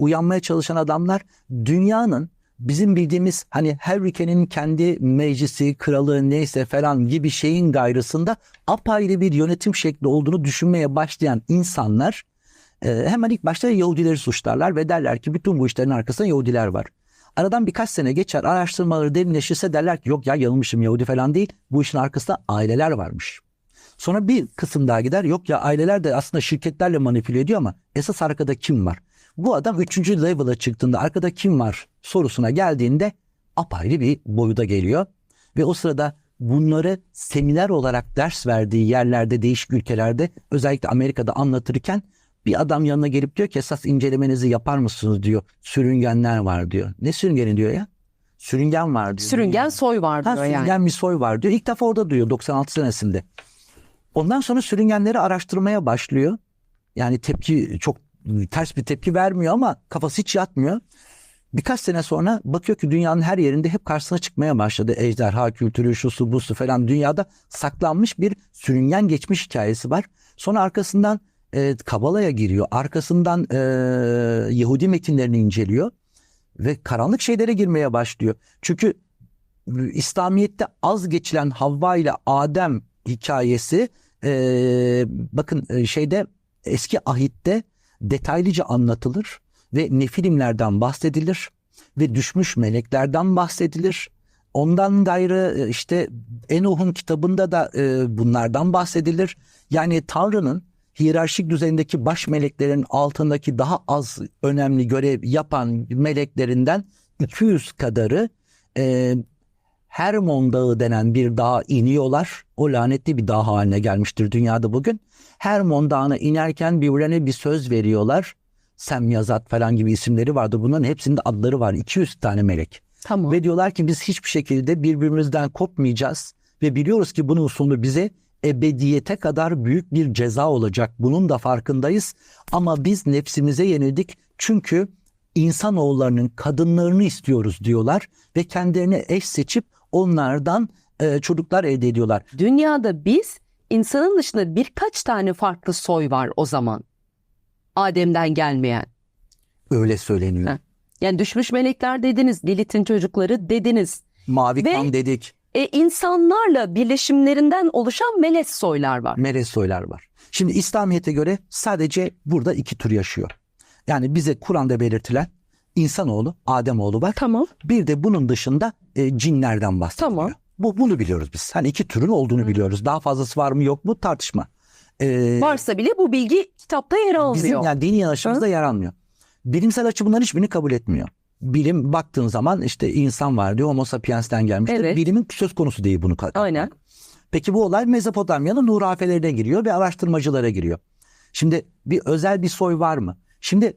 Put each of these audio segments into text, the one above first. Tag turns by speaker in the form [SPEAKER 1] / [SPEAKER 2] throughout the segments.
[SPEAKER 1] uyanmaya çalışan adamlar dünyanın bizim bildiğimiz hani her ülkenin kendi meclisi, kralı neyse falan gibi şeyin gayrısında apayrı bir yönetim şekli olduğunu düşünmeye başlayan insanlar e, hemen ilk başta Yahudileri suçlarlar ve derler ki bütün bu işlerin arkasında Yahudiler var. Aradan birkaç sene geçer araştırmaları derinleşirse derler ki yok ya yanılmışım Yahudi falan değil bu işin arkasında aileler varmış. Sonra bir kısım daha gider yok ya aileler de aslında şirketlerle manipüle ediyor ama esas arkada kim var? Bu adam 3. level'a çıktığında arkada kim var sorusuna geldiğinde apayrı bir boyuta geliyor. Ve o sırada bunları seminer olarak ders verdiği yerlerde değişik ülkelerde özellikle Amerika'da anlatırken bir adam yanına gelip diyor ki esas incelemenizi yapar mısınız diyor. Sürüngenler var diyor. Ne sürüngeni diyor ya? Sürüngen var diyor.
[SPEAKER 2] Sürüngen soy var
[SPEAKER 1] Ha,
[SPEAKER 2] diyor yani.
[SPEAKER 1] sürüngen bir soy var diyor. İlk defa orada duyuyor 96 senesinde. Ondan sonra sürüngenleri araştırmaya başlıyor. Yani tepki çok ters bir tepki vermiyor ama kafası hiç yatmıyor. Birkaç sene sonra bakıyor ki dünyanın her yerinde hep karşısına çıkmaya başladı. Ejderha kültürü, şusu busu falan dünyada saklanmış bir sürüngen geçmiş hikayesi var. Sonra arkasından e, Kabala'ya giriyor. Arkasından e, Yahudi metinlerini inceliyor. Ve karanlık şeylere girmeye başlıyor. Çünkü İslamiyet'te az geçilen Havva ile Adem hikayesi e, bakın e, şeyde eski ahitte detaylıca anlatılır ve nefilimlerden bahsedilir ve düşmüş meleklerden bahsedilir. Ondan gayrı e, işte Enoh'un kitabında da e, bunlardan bahsedilir. Yani Tanrı'nın hiyerarşik düzeyindeki baş meleklerin altındaki daha az önemli görev yapan meleklerinden 200 kadarı e, Hermon Dağı denen bir dağa iniyorlar. O lanetli bir dağ haline gelmiştir dünyada bugün. Hermon Dağı'na inerken birbirlerine bir söz veriyorlar. Semyazat falan gibi isimleri vardır. Bunların hepsinde adları var. 200 tane melek.
[SPEAKER 2] Tamam.
[SPEAKER 1] Ve diyorlar ki biz hiçbir şekilde birbirimizden kopmayacağız. Ve biliyoruz ki bunun sonu bize ebediyete kadar büyük bir ceza olacak. Bunun da farkındayız. Ama biz nefsimize yenildik. Çünkü insanoğullarının kadınlarını istiyoruz diyorlar. Ve kendilerine eş seçip onlardan e, çocuklar elde ediyorlar.
[SPEAKER 2] Dünyada biz insanın dışında birkaç tane farklı soy var o zaman. Adem'den gelmeyen.
[SPEAKER 1] Öyle söyleniyor.
[SPEAKER 2] Heh. Yani düşmüş melekler dediniz, Lilith'in çocukları dediniz.
[SPEAKER 1] Mavi
[SPEAKER 2] Ve-
[SPEAKER 1] kan dedik.
[SPEAKER 2] E insanlarla birleşimlerinden oluşan melez soylar var.
[SPEAKER 1] Melez soylar var. Şimdi İslamiyet'e göre sadece burada iki tür yaşıyor. Yani bize Kur'an'da belirtilen insanoğlu, Ademoğlu var.
[SPEAKER 2] Tamam.
[SPEAKER 1] Bir de bunun dışında e, cinlerden bahsediliyor.
[SPEAKER 2] Tamam.
[SPEAKER 1] Bu bunu biliyoruz biz. Hani iki türün olduğunu biliyoruz. Daha fazlası var mı yok mu tartışma. Ee,
[SPEAKER 2] Varsa bile bu bilgi kitapta yer almıyor.
[SPEAKER 1] bizim yani dini yanaşımızda yer almıyor. Bilimsel açı bunların hiçbirini kabul etmiyor. Bilim baktığın zaman işte insan var diyor Homo sapiens'ten gelmiştir.
[SPEAKER 2] Evet.
[SPEAKER 1] Bilimin söz konusu değil bunu.
[SPEAKER 2] Aynen.
[SPEAKER 1] Peki bu olay Mezopotamya'nın hurafelerine giriyor ve araştırmacılara giriyor. Şimdi bir özel bir soy var mı? Şimdi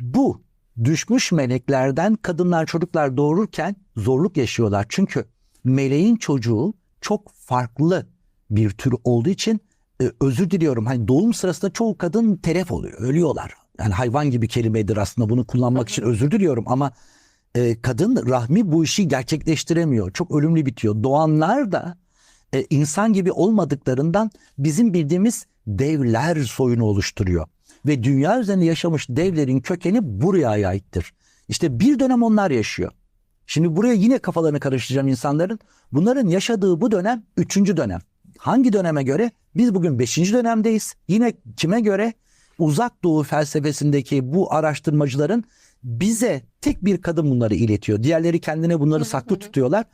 [SPEAKER 1] bu düşmüş meleklerden kadınlar çocuklar doğururken zorluk yaşıyorlar. Çünkü meleğin çocuğu çok farklı bir tür olduğu için e, özür diliyorum. Hani doğum sırasında çoğu kadın telef oluyor, ölüyorlar. Yani hayvan gibi kelimedir aslında bunu kullanmak için özür diliyorum ama e, kadın rahmi bu işi gerçekleştiremiyor. Çok ölümlü bitiyor. Doğanlar da e, insan gibi olmadıklarından bizim bildiğimiz devler soyunu oluşturuyor. Ve dünya üzerinde yaşamış devlerin kökeni buraya aittir. İşte bir dönem onlar yaşıyor. Şimdi buraya yine kafalarını karıştıracağım insanların. Bunların yaşadığı bu dönem üçüncü dönem. Hangi döneme göre? Biz bugün beşinci dönemdeyiz. Yine kime göre? Uzak Doğu felsefesindeki bu araştırmacıların bize tek bir kadın bunları iletiyor. Diğerleri kendine bunları saklı tutuyorlar.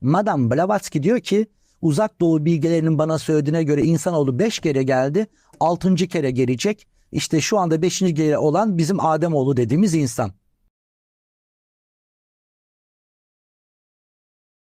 [SPEAKER 1] Madame Blavatsky diyor ki Uzak Doğu bilgelerinin bana söylediğine göre insanoğlu beş kere geldi. Altıncı kere gelecek. İşte şu anda beşinci kere olan bizim Ademoğlu dediğimiz insan.